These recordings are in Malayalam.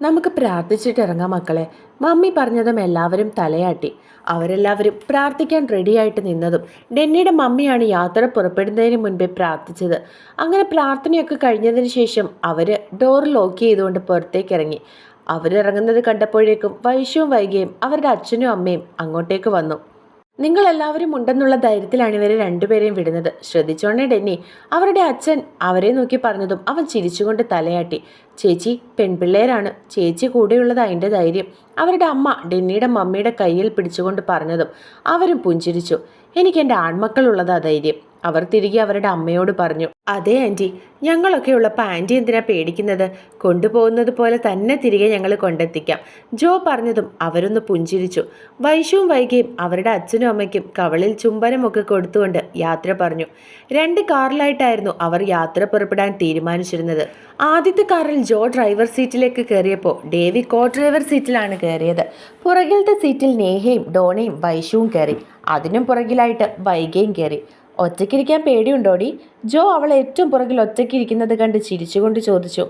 നമുക്ക് പ്രാർത്ഥിച്ചിട്ട് ഇറങ്ങാം മക്കളെ. മമ്മി പറഞ്ഞതും എല്ലാവരും തലയാട്ടി. അവരെല്ലാവരും പ്രാർത്ഥിക്കാൻ റെഡിയായിട്ട് നിന്നതും ഡെന്നിയുടെ മമ്മിയാണ് യാത്ര പുറപ്പെടുന്നതിന് മുൻപേ പ്രാർത്ഥിച്ചത്. അങ്ങനെ പ്രാർത്ഥനയൊക്കെ കഴിഞ്ഞതിന് ശേഷം അവർ ഡോർ ലോക്ക് ചെയ്തുകൊണ്ട് പുറത്തേക്ക് ഇറങ്ങി അവരിറങ്ങുന്നത് കണ്ടപ്പോഴേക്കും വൈശുവും വൈകിയും അവരുടെ അച്ഛനും അമ്മയും അങ്ങോട്ടേക്ക് വന്നു. നിങ്ങൾ എല്ലാവരും ഉണ്ടെന്നുള്ള ധൈര്യത്തിലാണ് ഇവരെ രണ്ടുപേരെയും വിടുന്നത്. ശ്രദ്ധിച്ചോണേ ഡെന്നി. അവരുടെ അച്ഛൻ അവരെ നോക്കി പറഞ്ഞതും അവൻ ചിരിച്ചുകൊണ്ട് തലയാട്ടി. ചേച്ചി പെൺപിള്ളേരാണ്. ചേച്ചി കൂടെയുള്ളത് അതിന്റെ ധൈര്യം. അവരുടെ അമ്മ ഡെന്നിയുടെ മമ്മിയുടെ കയ്യിൽ പിടിച്ചുകൊണ്ട് പറഞ്ഞതും അവരും പുഞ്ചിരിച്ചു. എനിക്ക് എന്റെ ആൺമക്കളുള്ളതാ ധൈര്യം. അവർ തിരികെ അവരുടെ അമ്മയോട് പറഞ്ഞു അതെ ആന്റി ഞങ്ങളൊക്കെ ഉള്ളപ്പോൾ ആന്റി എന്തിനാ പേടിക്കുന്നത്? കൊണ്ടുപോകുന്നത് പോലെ തന്നെ തിരികെ ഞങ്ങൾ കൊണ്ടെത്തിക്കാം. ജോ പറഞ്ഞതും അവരൊന്ന് പുഞ്ചിരിച്ചു. വൈഷുവും വൈകിയും അവരുടെ അച്ഛനും അമ്മയ്ക്കും കവളിൽ ചുംബനമൊക്കെ കൊടുത്തുകൊണ്ട് യാത്ര പറഞ്ഞു. രണ്ട് കാറിലായിട്ടായിരുന്നു അവർ യാത്ര പുറപ്പെടാൻ തീരുമാനിച്ചിരുന്നത്. ആദ്യത്തെ കാറിൽ ജോ ഡ്രൈവർ സീറ്റിലേക്ക് കയറിയപ്പോൾ ഡേവി കോ ഡ്രൈവർ സീറ്റിലാണ് കയറിയത്. പുറകിലത്തെ സീറ്റിൽ നേഹയും ഡോണയും വൈഷുവും കയറി. അതിനും പുറകിലായിട്ട് വൈകയും കയറി. ഒറ്റയ്ക്കിരിക്കാൻ പേടിയുണ്ടോടി? ജോ അവൾ ഏറ്റവും പുറകിൽ ഒറ്റയ്ക്കിരിക്കുന്നത് കണ്ട് ചിരിച്ചുകൊണ്ട് ചോദിച്ചു.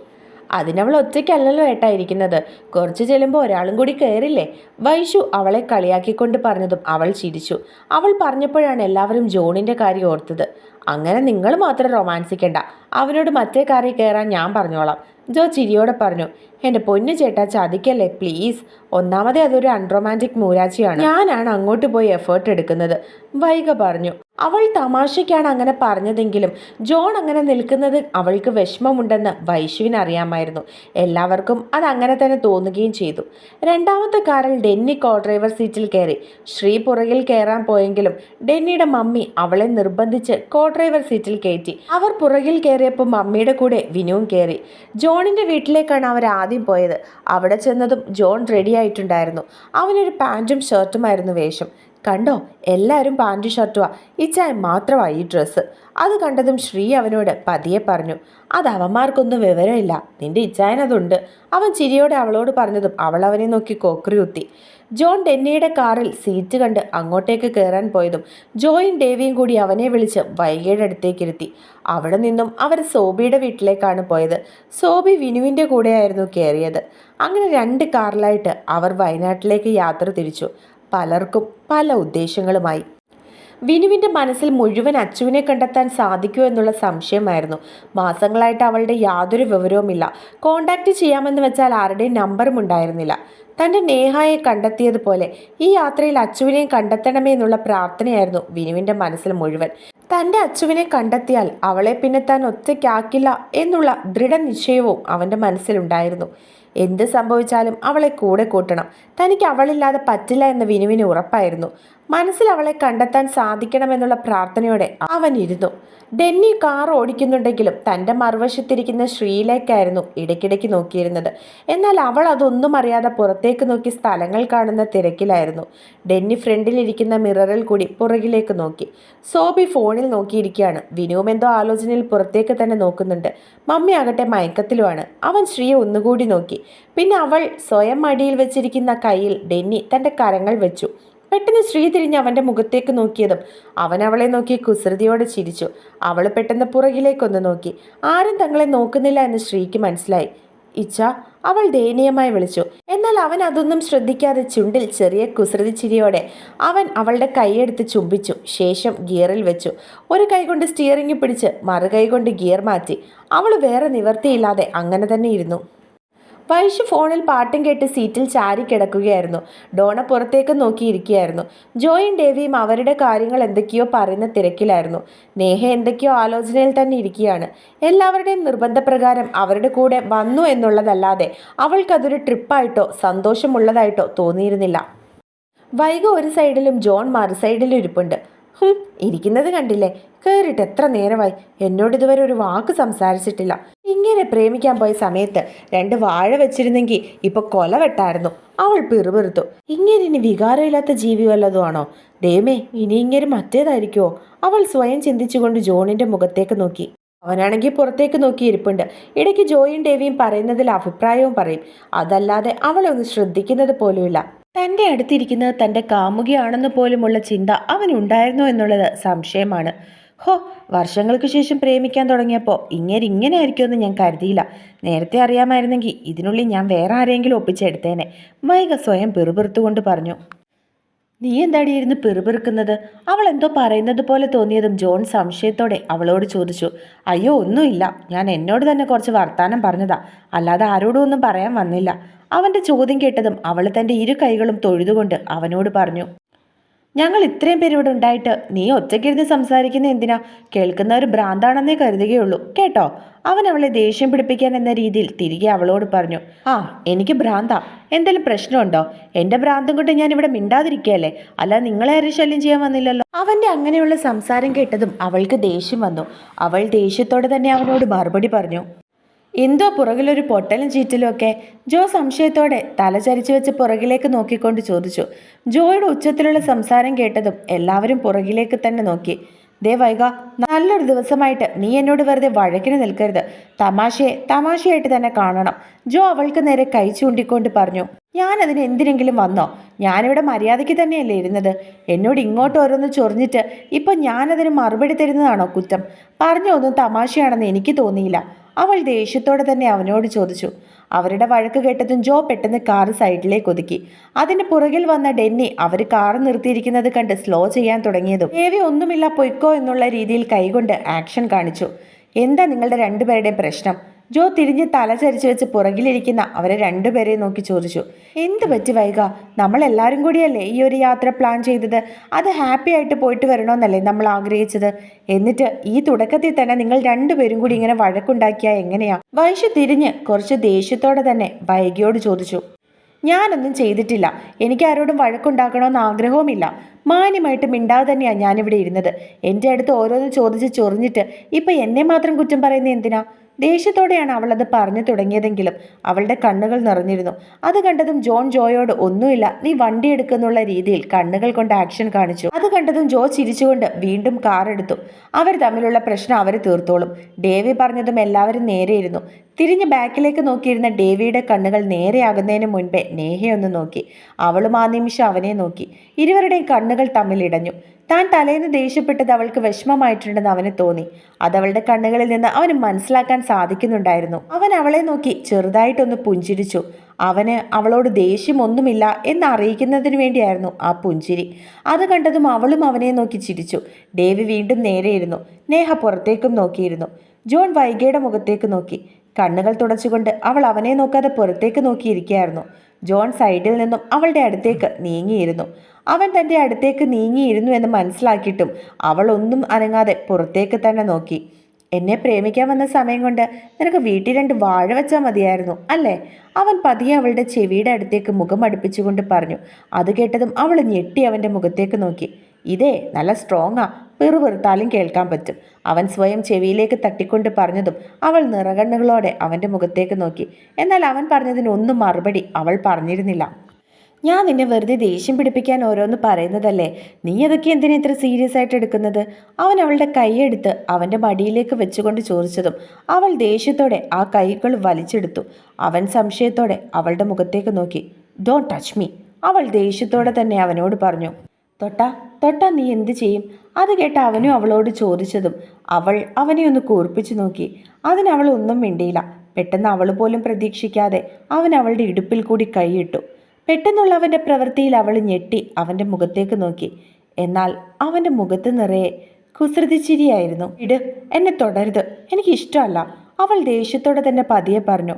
അതിനവൾ ഒറ്റയ്ക്കല്ലല്ലോ ഏട്ടാ കുറച്ച് ചെല്ലുമ്പോൾ ഒരാളും കൂടി കയറില്ലേ വൈഷു അവളെ കളിയാക്കിക്കൊണ്ട് പറഞ്ഞതും അവൾ ചിരിച്ചു. അവൾ പറഞ്ഞപ്പോഴാണ് എല്ലാവരും ജോണിന്റെ കാര്യം ഓർത്തത്. അങ്ങനെ നിങ്ങൾ മാത്രം റൊമാൻസിക്കണ്ട. അവനോട് മറ്റേ കാറിൽ കയറാൻ ഞാൻ പറഞ്ഞോളാം. ജോ ചിരിയോടെ പറഞ്ഞു. എന്റെ പൊന്നു ചേട്ടാ ചതിക്കല്ലേ? പ്ലീസ് ഒന്നാമതേ അതൊരു അൺറൊമാന്റിക് മൂരാച്ചിയാണ്. ഞാനാണ് അങ്ങോട്ട് പോയി എഫേർട്ട് എടുക്കുന്നത്. വൈക പറഞ്ഞു അവൾ തമാശയ്ക്കാണ് അങ്ങനെ പറഞ്ഞതെങ്കിലും ജോൺ അങ്ങനെ നിൽക്കുന്നത് അവൾക്ക് വിഷമമുണ്ടെന്ന് വൈശുവിന് അറിയാമായിരുന്നു. എല്ലാവർക്കും അത് അങ്ങനെ തന്നെ തോന്നുകയും ചെയ്തു. രണ്ടാമത്തെ കാറിൽ ഡെന്നി കോ ഡ്രൈവർ സീറ്റിൽ കയറി. ശ്രീ പുറകിൽ കയറാൻ പോയെങ്കിലും ഡെന്നിയുടെ മമ്മി അവളെ നിർബന്ധിച്ച് കോ ഡ്രൈവർ സീറ്റിൽ കയറ്റി. അവർ പുറകിൽ കയറിയപ്പോൾ മമ്മിയുടെ കൂടെ വിനുവും കയറി. ജോണിന്റെ വീട്ടിലേക്കാണ് അവർ ആദ്യം പോയത്. അവിടെ ചെന്നതും ജോൺ റെഡി ആയിട്ടുണ്ടായിരുന്നു. അവനൊരു പാന്റും ഷർട്ടുമായിരുന്നു വേഷം. കണ്ടോ? എല്ലാവരും പാന്റും ഷർട്ടുവാ ഇച്ചായ മാത്രമായി ഈ ഡ്രസ്സ് അത് കണ്ടതും ശ്രീ അവനോട് പതിയെ പറഞ്ഞു. അത് അവന്മാർക്കൊന്നും വിവരമില്ല. നിന്റെ ഇച്ചായനതുണ്ട്. അവൻ ചിരിയോടെ അവളോട് പറഞ്ഞതും അവൾ അവനെ നോക്കി കൊക്രിയുത്തി ജോൺ ഡെന്നിയുടെ കാറിൽ സീറ്റ് കണ്ട് അങ്ങോട്ടേക്ക് കയറാൻ പോയതും ജോയും ഡേവിയും കൂടി അവനെ വിളിച്ച് വൈകിയുടെ അടുത്തേക്കിരുത്തി. അവിടെ നിന്നും അവർ സോബിയുടെ വീട്ടിലേക്കാണ് പോയത്. സോബി വിനുവിന്റെ കൂടെയായിരുന്നു കയറിയത്. അങ്ങനെ രണ്ട് കാറിലായിട്ട് അവർ വയനാട്ടിലേക്ക് യാത്ര തിരിച്ചു. പലർക്കും പല ഉദ്ദേശങ്ങളുമായി. വിനുവിന്റെ മനസ്സിൽ മുഴുവൻ അച്ചുവിനെ കണ്ടെത്താൻ സാധിക്കുമോ എന്നുള്ള സംശയമായിരുന്നു. മാസങ്ങളായിട്ട് അവളുടെ യാതൊരു വിവരവുമില്ല. കോണ്ടാക്റ്റ് ചെയ്യാമെന്ന് വെച്ചാൽ ആരുടെയും നമ്പറും ഉണ്ടായിരുന്നില്ല. തന്റെ നേഹായെ കണ്ടെത്തിയതുപോലെ ഈ യാത്രയിൽ അച്ചുവിനെയും കണ്ടെത്തണമേ എന്നുള്ള പ്രാർത്ഥനയായിരുന്നു വിനുവിന്റെ മനസ്സിൽ മുഴുവൻ. തന്റെ അച്ചുവിനെ കണ്ടെത്തിയാൽ അവളെ പിന്നെ താൻ ഒറ്റയ്ക്കാക്കില്ല എന്നുള്ള ദൃഢനിശ്ചയവും അവന്റെ മനസ്സിലുണ്ടായിരുന്നു. എന്ത് സംഭവിച്ചാലും അവളെ കൂടെ കൂട്ടണം. തനിക്ക് അവളില്ലാതെ പറ്റില്ല എന്ന് വിനുവിന് ഉറപ്പായിരുന്നു. മനസ്സിൽ അവളെ കണ്ടെത്താൻ സാധിക്കണമെന്നുള്ള പ്രാർത്ഥനയോടെ അവൻ ഇരുന്നു. ഡെന്നി കാർ ഓടിക്കുന്നുണ്ടെങ്കിലും തന്റെ മറുവശത്തിരിക്കുന്ന ശ്രീയിലേക്കായിരുന്നു ഇടയ്ക്കിടയ്ക്ക് നോക്കിയിരുന്നത്. എന്നാൽ അവൾ അതൊന്നും അറിയാതെ പുറത്തേക്ക് നോക്കി സ്ഥലങ്ങൾ കാണുന്ന തിരക്കിലായിരുന്നു. ഡെന്നി ഫ്രണ്ടിലിരിക്കുന്ന മിററിൽ കൂടി പുറകിലേക്ക് നോക്കി. സോബി ഫോണിൽ നോക്കിയിരിക്കുകയാണ്. വിനുവും എന്തോ ആലോചനയിൽ പുറത്തേക്ക് തന്നെ നോക്കുന്നുണ്ട്. മമ്മി ആകട്ടെ മയക്കത്തിലുമാണ്. അവൻ ശ്രീയെ ഒന്നുകൂടി നോക്കി. പിന്നെ അവൾ സ്വയം മടിയിൽ വെച്ചിരിക്കുന്ന കയ്യിൽ ഡെന്നി തന്റെ കരങ്ങൾ വെച്ചു. പെട്ടെന്ന് ശ്രീ തിരിഞ്ഞ് അവന്റെ മുഖത്തേക്ക് നോക്കിയതും അവൻ അവളെ നോക്കി കുസൃതിയോടെ ചിരിച്ചു. അവൾ പെട്ടെന്ന് പുറകിലേക്കൊന്ന് നോക്കി. ആരും തങ്ങളെ നോക്കുന്നില്ല എന്ന് ശ്രീക്ക് മനസ്സിലായി. ഇച്ച അവൾ ദയനീയമായി വിളിച്ചു. എന്നാൽ അവൻ അതൊന്നും ശ്രദ്ധിക്കാതെ ചുണ്ടിൽ ചെറിയ കുസൃതി ചിരിയോടെ അവൻ അവളുടെ കൈയെടുത്ത് ചുംബിച്ചു. ശേഷം ഗിയറിൽ വെച്ചു. ഒരു കൈ കൊണ്ട് സ്റ്റിയറിംഗ് പിടിച്ച് മറുകൈ കൊണ്ട് ഗിയർ മാറ്റി. അവൾ വേറെ നിവർത്തിയില്ലാതെ അങ്ങനെ തന്നെ ഇരുന്നു. വൈഷ് ഫോണിൽ പാട്ടും കേട്ട് സീറ്റിൽ ചാരി കിടക്കുകയായിരുന്നു. ഡോണ പുറത്തേക്ക് നോക്കിയിരിക്കുകയായിരുന്നു. ജോയും ഡേവിയും അവരുടെ കാര്യങ്ങൾ എന്തൊക്കെയോ പറയുന്ന തിരക്കിലായിരുന്നു. നേഹ എന്തൊക്കെയോ ആലോചനയിൽ തന്നെ ഇരിക്കുകയാണ്. എല്ലാവരുടെയും നിർബന്ധപ്രകാരം അവരുടെ കൂടെ വന്നു എന്നുള്ളതല്ലാതെ അവൾക്കതൊരു ട്രിപ്പായിട്ടോ സന്തോഷമുള്ളതായിട്ടോ തോന്നിയിരുന്നില്ല. വൈകി ഒരു സൈഡിലും ജോൺ മറു സൈഡിലും ഇരിപ്പുണ്ട്. ഇരിക്കുന്നത് കണ്ടില്ലേ? കയറിയിട്ട് എത്ര നേരമായി? എന്നോട് ഇതുവരെ ഒരു വാക്ക് സംസാരിച്ചിട്ടില്ല. ഇങ്ങനെ പ്രേമിക്കാൻ പോയ സമയത്ത് രണ്ട് വാഴ വെച്ചിരുന്നെങ്കിൽ ഇപ്പൊ കൊല വെട്ടായിരുന്നു. അവൾ പിറുപിറുത്തു ഇങ്ങനെ ഇനി വികാരമില്ലാത്ത ജീവി വല്ലതും ആണോ ദൈവമേ ഇനി ഇങ്ങനെ മറ്റേതായിരിക്കുമോ അവൾ സ്വയം ചിന്തിച്ചുകൊണ്ട് ജോണിന്റെ മുഖത്തേക്ക് നോക്കി. അവനാണെങ്കിൽ പുറത്തേക്ക് നോക്കി ഇരിപ്പുണ്ട്. ഇടയ്ക്ക് ജോയും ഡേവിയും പറയുന്നതിൽ അഭിപ്രായവും പറയും. അതല്ലാതെ അവളൊന്ന് ശ്രദ്ധിക്കുന്നത് പോലുമില്ല. തന്റെ അടുത്തിരിക്കുന്നത് തന്റെ കാമുകിയാണെന്ന് പോലുമുള്ള ചിന്ത അവനുണ്ടായിരുന്നു എന്നുള്ളത് സംശയമാണ്. ഹോ വർഷങ്ങൾക്ക് ശേഷം പ്രേമിക്കാൻ തുടങ്ങിയപ്പോൾ ഇങ്ങനെ ഇങ്ങനെ ആയിരിക്കുമെന്ന് ഞാൻ കരുതിയില്ല. നേരത്തെ അറിയാമായിരുന്നെങ്കിൽ ഇതിനുള്ളിൽ ഞാൻ വേറെ ആരെങ്കിലും ഒപ്പിച്ചെടുത്തേനെ. മൈക സ്വയം പിറുപിറുത്തുകൊണ്ട് പറഞ്ഞു. നീ എന്താടി ഇരുന്ന് പിറുപിറുക്കുന്നത്? അവൾ എന്തോ പറയുന്നത് പോലെ തോന്നിയതും ജോൺ സംശയത്തോടെ അവളോട് ചോദിച്ചു അയ്യോ ഒന്നുമില്ല. ഞാൻ എന്നോട് തന്നെ കുറച്ച് വർത്താനം പറഞ്ഞതാ. അല്ലാതെ ആരോടും ഒന്നും പറയാൻ വന്നില്ല. അവന്റെ ചോദ്യം കേട്ടതും അവൾ തന്റെ ഇരു കൈകളും തൊഴുതുകൊണ്ട് അവനോട് പറഞ്ഞു ഞങ്ങൾ ഇത്രയും പേര് ഇവിടെ ഉണ്ടായിട്ട് നീ ഒറ്റയ്ക്കിരുന്ന് സംസാരിക്കുന്ന എന്തിനാ? കേൾക്കുന്നവർ ഭ്രാന്താണെന്നേ കരുതുകയുള്ളൂ. കേട്ടോ? അവൻ അവളെ ദേഷ്യം പിടിപ്പിക്കാൻ എന്ന രീതിയിൽ തിരികെ അവളോട് പറഞ്ഞു ആ എനിക്ക് ഭ്രാന്താ. എന്തെങ്കിലും പ്രശ്നമുണ്ടോ? എന്റെ ഭ്രാന്തം കൊണ്ട് ഞാൻ ഇവിടെ മിണ്ടാതിരിക്കുകയല്ലേ? അല്ല നിങ്ങളെ ആരും ശല്യം ചെയ്യാൻ വന്നില്ലല്ലോ. അവന്റെ അങ്ങനെയുള്ള സംസാരം കേട്ടതും അവൾക്ക് ദേഷ്യം വന്നു. അവൾ ദേഷ്യത്തോടെ തന്നെ അവനോട് മറുപടി പറഞ്ഞു എന്തോ പുറകിലൊരു പൊട്ടലും ചീറ്റലും ഒക്കെ ജോ സംശയത്തോടെ തലചരിച്ചു വെച്ച് പുറകിലേക്ക് നോക്കിക്കൊണ്ട് ചോദിച്ചു. ജോയുടെ ഉച്ചത്തിലുള്ള സംസാരം കേട്ടതും എല്ലാവരും പുറകിലേക്ക് തന്നെ നോക്കി. ദേ വൈക നല്ലൊരു ദിവസമായിട്ട് നീ എന്നോട് വെറുതെ വഴക്കിന് നിൽക്കരുത്. തമാശയെ തമാശയായിട്ട് തന്നെ കാണണം. ജോ അവൾക്ക് നേരെ കൈ ചൂണ്ടിക്കൊണ്ട് പറഞ്ഞു. ഞാൻ അതിന് എന്തിനെങ്കിലും വന്നോ? ഞാനിവിടെ മര്യാദയ്ക്ക് തന്നെയല്ലേ ഇരുന്നത്. എന്നോട് ഇങ്ങോട്ട് ഓരോന്ന് ചൊറിഞ്ഞിട്ട് ഇപ്പം ഞാനതിന് മറുപടി തരുന്നതാണോ കുറ്റം? പറഞ്ഞൊന്നും തമാശയാണെന്ന് എനിക്ക് തോന്നിയില്ല. അവൾ ദേഷ്യത്തോടെ തന്നെ അവനോട് ചോദിച്ചു. അവരുടെ വഴക്ക് കേട്ടതും ജോ പെട്ടെന്ന് കാറ് സൈഡിലേക്ക് ഒതുക്കി. അതിന് പുറകിൽ വന്ന ഡെന്നി അവർ കാറ് നിർത്തിയിരിക്കുന്നത് കണ്ട് സ്ലോ ചെയ്യാൻ തുടങ്ങിയതും ദേവി ഒന്നുമില്ല പൊയ്ക്കോ എന്നുള്ള രീതിയിൽ കൈകൊണ്ട് ആക്ഷൻ കാണിച്ചു. എന്താ നിങ്ങളുടെ രണ്ടുപേരുടെയും പ്രശ്നം? ജോ തിരിഞ്ഞ് തലചരിച്ചു വെച്ച് പുറകിലിരിക്കുന്ന അവരെ രണ്ടുപേരെയും നോക്കി ചോദിച്ചു എന്ത് പറ്റി വൈക നമ്മളെല്ലാവരും കൂടിയല്ലേ ഈ ഒരു യാത്ര പ്ലാൻ ചെയ്തത്? അത് ഹാപ്പി ആയിട്ട് പോയിട്ട് വരണമെന്നല്ലേ നമ്മൾ ആഗ്രഹിച്ചത്? എന്നിട്ട് ഈ തുടക്കത്തിൽ തന്നെ നിങ്ങൾ രണ്ടുപേരും കൂടി ഇങ്ങനെ വഴക്കുണ്ടാക്കിയാൽ എങ്ങനെയാ? വൈശു തിരിഞ്ഞ് കുറച്ച് ദേഷ്യത്തോടെ തന്നെ വൈകിയോട് ചോദിച്ചു ഞാനൊന്നും ചെയ്തിട്ടില്ല. എനിക്ക് ആരോടും വഴക്കുണ്ടാക്കണമെന്ന് ആഗ്രഹവുമില്ല. മാന്യമായിട്ട് മിണ്ടാതെ തന്നെയാണ് ഞാനിവിടെ ഇരുന്നത്. എന്റെ അടുത്ത് ഓരോന്ന് ചോദിച്ച് ചൊറിഞ്ഞിട്ട് ഇപ്പം എന്നെ മാത്രം കുറ്റം പറയുന്നത് എന്തിനാ? ദേഷ്യത്തോടെയാണ് അവൾ അത് പറഞ്ഞു തുടങ്ങിയതെങ്കിലും അവളുടെ കണ്ണുകൾ നിറഞ്ഞിരുന്നു. അത് കണ്ടതും ജോൺ ജോയോട് ഒന്നുമില്ല നീ വണ്ടി എടുക്കുന്നുള്ള രീതിയിൽ കണ്ണുകൾ കൊണ്ട് ആക്ഷൻ കാണിച്ചു. അത് കണ്ടതും ജോ ചിരിച്ചുകൊണ്ട് വീണ്ടും കാർ എടുത്തു. അവർ തമ്മിലുള്ള പ്രശ്നം അവർ തീർത്തോളും. ഡേവി പറഞ്ഞതും എല്ലാവരും നേരെയിരുന്നു തിരിഞ്ഞ് ബാക്കിലേക്ക് നോക്കിയിരുന്ന ഡേവിയുടെ കണ്ണുകൾ നേരെയാകുന്നതിന് മുൻപേ നേഹയൊന്ന് നോക്കി. അവളും ആ നിമിഷം അവനെ നോക്കി. ഇരുവരുടെയും കണ്ണുകൾ തമ്മിലിടഞ്ഞു താൻ തലേന്ന് ദേഷ്യപ്പെട്ടത് അവൾക്ക് വിഷമമായിട്ടുണ്ടെന്ന് അവന് തോന്നി. അതവളുടെ കണ്ണുകളിൽ നിന്ന് അവന് മനസ്സിലാക്കാൻ സാധിക്കുന്നുണ്ടായിരുന്നു. അവൻ അവളെ നോക്കി ചെറുതായിട്ടൊന്ന് പുഞ്ചിരിച്ചു. അവന് അവളോട് ദേഷ്യമൊന്നുമില്ല എന്ന് അറിയിക്കുന്നതിന് വേണ്ടിയായിരുന്നു ആ പുഞ്ചിരി. അത് കണ്ടതും അവളും അവനെ നോക്കി ചിരിച്ചു. ഡേവി വീണ്ടും നേരെയിരുന്നു നേഹ പുറത്തേക്കും നോക്കിയിരുന്നു. ജോൺ വൈഗയുടെ മുഖത്തേക്ക് നോക്കി. കണ്ണുകൾ തുടച്ചുകൊണ്ട് അവൾ അവനെ നോക്കാതെ പുറത്തേക്ക് നോക്കിയിരിക്കുകയായിരുന്നു. ജോൺ സൈഡിൽ നിന്നും അവളുടെ അടുത്തേക്ക് നീങ്ങിയിരുന്നു. അവൻ തന്റെ അടുത്തേക്ക് നീങ്ങിയിരുന്നു എന്ന് മനസ്സിലാക്കിയിട്ടും അവൾ ഒന്നും അനങ്ങാതെ പുറത്തേക്ക് തന്നെ നോക്കി. എന്നെ പ്രേമിക്കാൻ വന്ന സമയം കൊണ്ട് നിനക്ക് വീട്ടിൽ രണ്ട് വാഴ വെച്ചാൽ മതിയായിരുന്നു അല്ലേ? അവൻ പതിയെ അവളുടെ ചെവിയുടെ അടുത്തേക്ക് മുഖം അടുപ്പിച്ചുകൊണ്ട് പറഞ്ഞു. അത് കേട്ടതും അവൾ ഞെട്ടി അവന്റെ മുഖത്തേക്ക് നോക്കി. ഇതേ നല്ല സ്ട്രോങ്ങാ പിറുപിറുത്താലും കേൾക്കാൻ പറ്റും. അവൻ സ്വയം ചെവിയിലേക്ക് തട്ടിക്കൊണ്ട് പറഞ്ഞതും അവൾ നിറകണ്ണുകളോടെ അവന്റെ മുഖത്തേക്ക് നോക്കി. എന്നാൽ അവൻ പറഞ്ഞതിനൊന്നും മറുപടി അവൾ പറഞ്ഞിരുന്നില്ല. ഞാൻ നിന്നെ വെറുതെ ദേഷ്യം പിടിപ്പിക്കാൻ ഓരോന്ന് പറയുന്നതല്ലേ? നീ അതൊക്കെ എന്തിനാ ഇത്ര സീരിയസ് ആയിട്ട് എടുക്കുന്നത്? അവൻ അവളുടെ കൈയെടുത്ത് അവന്റെ മടിയിലേക്ക് വെച്ചുകൊണ്ട് ചോദിച്ചതും അവൾ ദേഷ്യത്തോടെ ആ കൈകൾ വലിച്ചെടുത്തു. അവൻ സംശയത്തോടെ അവളുടെ മുഖത്തേക്ക് നോക്കി. ഡോണ്ട് ടച്ച് മീ അവൾ ദേഷ്യത്തോടെ തന്നെ അവനോട് പറഞ്ഞു. തൊട്ട തൊട്ട നീ എന്ത് ചെയ്യും? അത് കേട്ട് അവനും അവളോട് ചോദിച്ചതും അവൾ അവനെ ഒന്ന് കൂർപ്പിച്ചു നോക്കി. അതിനവൾ ഒന്നും മിണ്ടിയില്ല. പെട്ടെന്ന് അവൾ പോലും പ്രതീക്ഷിക്കാതെ അവൻ അവളുടെ ഇടുപ്പിൽ കൂടി കൈയിട്ടു പെട്ടെന്നുള്ള അവന്റെ പ്രവൃത്തിയിൽ അവൾ ഞെട്ടി അവന്റെ മുഖത്തേക്ക് നോക്കി. എന്നാൽ അവന്റെ മുഖത്ത് നിറയെ കുസൃതിച്ചിരിയായിരുന്നു ഇട് എന്നെ തുടരുത്. എനിക്ക് ഇഷ്ടമല്ല. അവൾ ദേഷ്യത്തോടെ തന്നെ പതിയെ പറഞ്ഞു.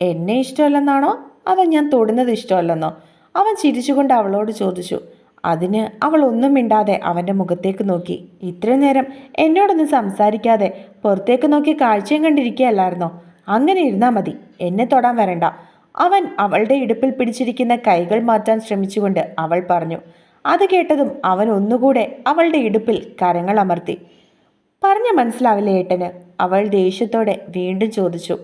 എന്നെ ഇഷ്ടമല്ലെന്നാണോ? അതോ ഞാൻ തൊടുന്നത് ഇഷ്ടമല്ലെന്നോ? അവൻ ചിരിച്ചുകൊണ്ട് അവളോട് ചോദിച്ചു. അതിന് അവൾ ഒന്നും മിണ്ടാതെ അവന്റെ മുഖത്തേക്ക് നോക്കി. ഇത്രയും നേരം എന്നോടൊന്നും സംസാരിക്കാതെ പുറത്തേക്ക് നോക്കി കാഴ്ചയും കണ്ടിരിക്കുകയല്ലായിരുന്നോ? അങ്ങനെ ഇരുന്നാൽ മതി. എന്നെ തൊടാൻ വരണ്ട. അവൻ അവളുടെ ഇടുപ്പിൽ പിടിച്ചിരിക്കുന്ന കൈകൾ മാറ്റാൻ ശ്രമിച്ചുകൊണ്ട് അവൾ പറഞ്ഞു അത് കേട്ടതും അവൻ ഒന്നുകൂടെ അവളുടെ ഇടുപ്പിൽ കരങ്ങൾ അമർത്തി. പറഞ്ഞ മനസ്സിലാവില്ല ഏട്ടന്? അവൾ ദേഷ്യത്തോടെ വീണ്ടും ചോദിച്ചു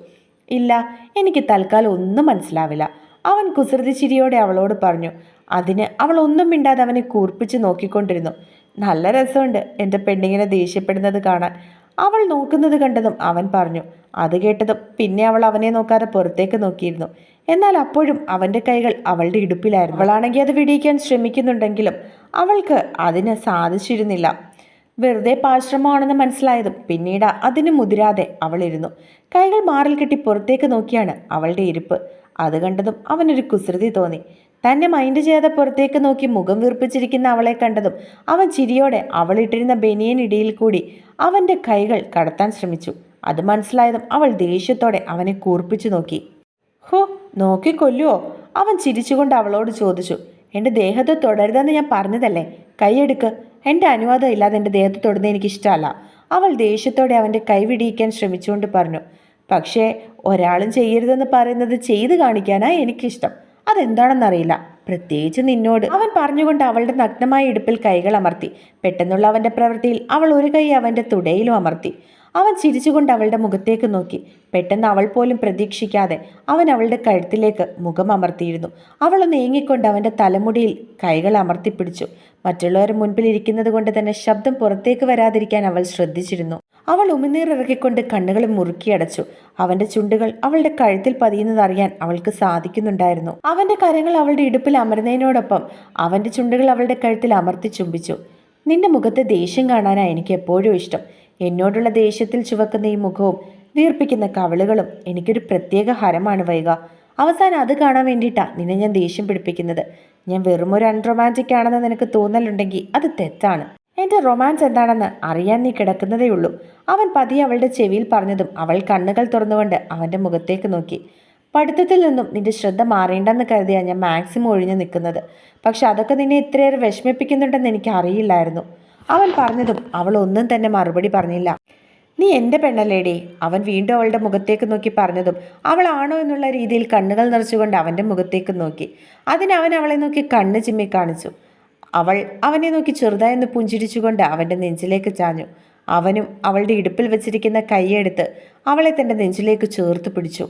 ഇല്ല എനിക്ക് തൽക്കാലം ഒന്നും മനസ്സിലാവില്ല. അവൻ കുസൃതി ചിരിയോടെ അവളോട് പറഞ്ഞു അതിന് അവൾ ഒന്നും മിണ്ടാതെ അവനെ കൂർപ്പിച്ച് നോക്കിക്കൊണ്ടിരുന്നു. നല്ല രസമുണ്ട് എന്റെ പെണ്ണിങ്ങനെ ദേഷ്യപ്പെടുന്നത് കാണാൻ. അവൾ നോക്കുന്നത് കണ്ടതും അവൻ പറഞ്ഞു അത് കേട്ടതും പിന്നെ അവൾ അവനെ നോക്കാതെ പുറത്തേക്ക് നോക്കിയിരുന്നു. എന്നാൽ അപ്പോഴും അവന്റെ കൈകൾ അവളുടെ ഇടുപ്പിലായിരുന്നു. അവളാണെങ്കിൽ അത് വിടിയിക്കാൻ ശ്രമിക്കുന്നുണ്ടെങ്കിലും അവൾക്ക് അതിന് സാധിച്ചിരുന്നില്ല. വെറുതെ പാശ്രമമാണെന്ന് മനസ്സിലായതും പിന്നീട് അതിന് മുതിരാതെ അവളിരുന്നു കൈകൾ മാറിൽ കെട്ടി പുറത്തേക്ക് നോക്കിയാണ് അവളുടെ ഇരിപ്പ്. അത് കണ്ടതും അവനൊരു കുസൃതി തോന്നി. തന്നെ മൈൻഡ് ചെയ്യാതെ പുറത്തേക്ക് നോക്കി മുഖം വീർപ്പിച്ചിരിക്കുന്ന അവളെ കണ്ടതും അവൻ ചിരിയോടെ അവളിട്ടിരുന്ന ബനിയനിടയിൽ കൂടി അവന്റെ കൈകൾ കടത്താൻ ശ്രമിച്ചു. അത് മനസ്സിലായതും അവൾ ദേഷ്യത്തോടെ അവനെ കൂർപ്പിച്ചു നോക്കി. ഹോ നോക്കിക്കൊല്ലുവോ? അവൻ ചിരിച്ചുകൊണ്ട് അവളോട് ചോദിച്ചു എന്റെ ദേഹത്ത് തുടരുതെന്ന് ഞാൻ പറഞ്ഞതല്ലേ? കൈയെടുക്ക്. എന്റെ അനുവാദം ഇല്ലാതെ എന്റെ ദേഹത്ത് തൊടുന്നത് എനിക്കിഷ്ടമല്ല. അവൾ ദേഷ്യത്തോടെ അവന്റെ കൈ വിടിയിക്കാൻ ശ്രമിച്ചുകൊണ്ട് പറഞ്ഞു പക്ഷേ ഒരാളും ചെയ്യരുതെന്ന് പറയുന്നത് ചെയ്തു കാണിക്കാനാണ് എനിക്കിഷ്ടം. അതെന്താണെന്നറിയില്ല. പ്രത്യേകിച്ച് നിന്നോട്. അവൻ പറഞ്ഞുകൊണ്ട് അവളുടെ നഗ്നമായ ഇടുപ്പിൽ കൈകൾ അമർത്തി. പെട്ടെന്നുള്ള അവന്റെ പ്രവൃത്തിയിൽ അവൾ ഒരു കൈ അവന്റെ തുടയിലും അമർത്തി. അവൻ ചിരിച്ചുകൊണ്ട് അവളുടെ മുഖത്തേക്ക് നോക്കി. പെട്ടെന്ന് അവൾ പോലും പ്രതീക്ഷിക്കാതെ അവൻ അവളുടെ കഴുത്തിലേക്ക് മുഖം അമർത്തിയിരുന്നു. അവൾ നീങ്ങിക്കൊണ്ട് അവന്റെ തലമുടിയിൽ കൈകൾ അമർത്തിപ്പിടിച്ചു. മറ്റുള്ളവർ മുൻപിൽ ഇരിക്കുന്നത് കൊണ്ട് തന്നെ ശബ്ദം പുറത്തേക്ക് വരാതിരിക്കാൻ അവൾ ശ്രദ്ധിച്ചിരുന്നു. അവൾ ഉമിനീർ ഇറക്കിക്കൊണ്ട് കണ്ണുകൾ മുറുക്കിയടച്ചു അവന്റെ ചുണ്ടുകൾ അവളുടെ കഴുത്തിൽ പതിയുന്നത് അറിയാൻ അവൾക്ക് സാധിക്കുന്നുണ്ടായിരുന്നു. അവന്റെ കരങ്ങൾ അവളുടെ ഇടുപ്പിൽ അമർന്നതിനോടൊപ്പം അവന്റെ ചുണ്ടുകൾ അവളുടെ കഴുത്തിൽ അമർത്തി ചുംബിച്ചു. നിന്റെ മുഖത്തെ ദേഷ്യം കാണാനാണ് എനിക്ക് എപ്പോഴും ഇഷ്ടം. എന്നോടുള്ള ദേഷ്യത്തിൽ ചുവക്കുന്ന ഈ മുഖവും വീർപ്പിക്കുന്ന കവളുകളും എനിക്കൊരു പ്രത്യേക ഹരമാണ് വൈക. അവസാനം അത് കാണാൻ വേണ്ടിയിട്ടാണ് നിന്നെ ഞാൻ ദേഷ്യം പിടിപ്പിക്കുന്നത്. ഞാൻ വെറും ഒരു അൺറൊമാന്റിക് ആണെന്ന് നിനക്ക് തോന്നലുണ്ടെങ്കിൽ അത് തെറ്റാണ്. എന്റെ റൊമാൻസ് എന്താണെന്ന് അറിയാൻ നീ കിടക്കുന്നതേ ഉള്ളൂ. അവൻ പതിയെ അവളുടെ ചെവിയിൽ പറഞ്ഞതും അവൾ കണ്ണുകൾ തുറന്നുകൊണ്ട് അവന്റെ മുഖത്തേക്ക് നോക്കി. പഠിത്തത്തിൽ നിന്നും നിന്റെ ശ്രദ്ധ മാറേണ്ടെന്ന് കരുതിയാണ് ഞാൻ മാക്സിമം ഒഴിഞ്ഞു നിൽക്കുന്നത്. പക്ഷെ അതൊക്കെ നിന്നെ ഇത്രയേറെ വിഷമിപ്പിക്കുന്നുണ്ടെന്ന് എനിക്ക് അറിയില്ലായിരുന്നു. അവൻ പറഞ്ഞതും അവൾ ഒന്നും തന്നെ മറുപടി പറഞ്ഞില്ല. നീ എന്റെ പെണ്ണല്ലേടി അവൻ വീണ്ടും അവളുടെ മുഖത്തേക്ക് നോക്കി പറഞ്ഞതും അവളാണോ എന്നുള്ള രീതിയിൽ കണ്ണുകൾ നിറച്ചുകൊണ്ട് അവന്റെ മുഖത്തേക്ക് നോക്കി. അതിന് അവൻ അവളെ നോക്കി കണ്ണ് ചിമ്മി കാണിച്ചു. അവൾ അവനെ നോക്കി ചെറുതായൊന്ന് പുഞ്ചിരിച്ചുകൊണ്ട് അവന്റെ നെഞ്ചിലേക്ക് ചാഞ്ഞു. അവനും അവളുടെ ഇടുപ്പിൽ വെച്ചിരിക്കുന്ന കൈയെടുത്ത് അവളെ തന്റെ നെഞ്ചിലേക്ക് ചേർത്ത് പിടിച്ചു.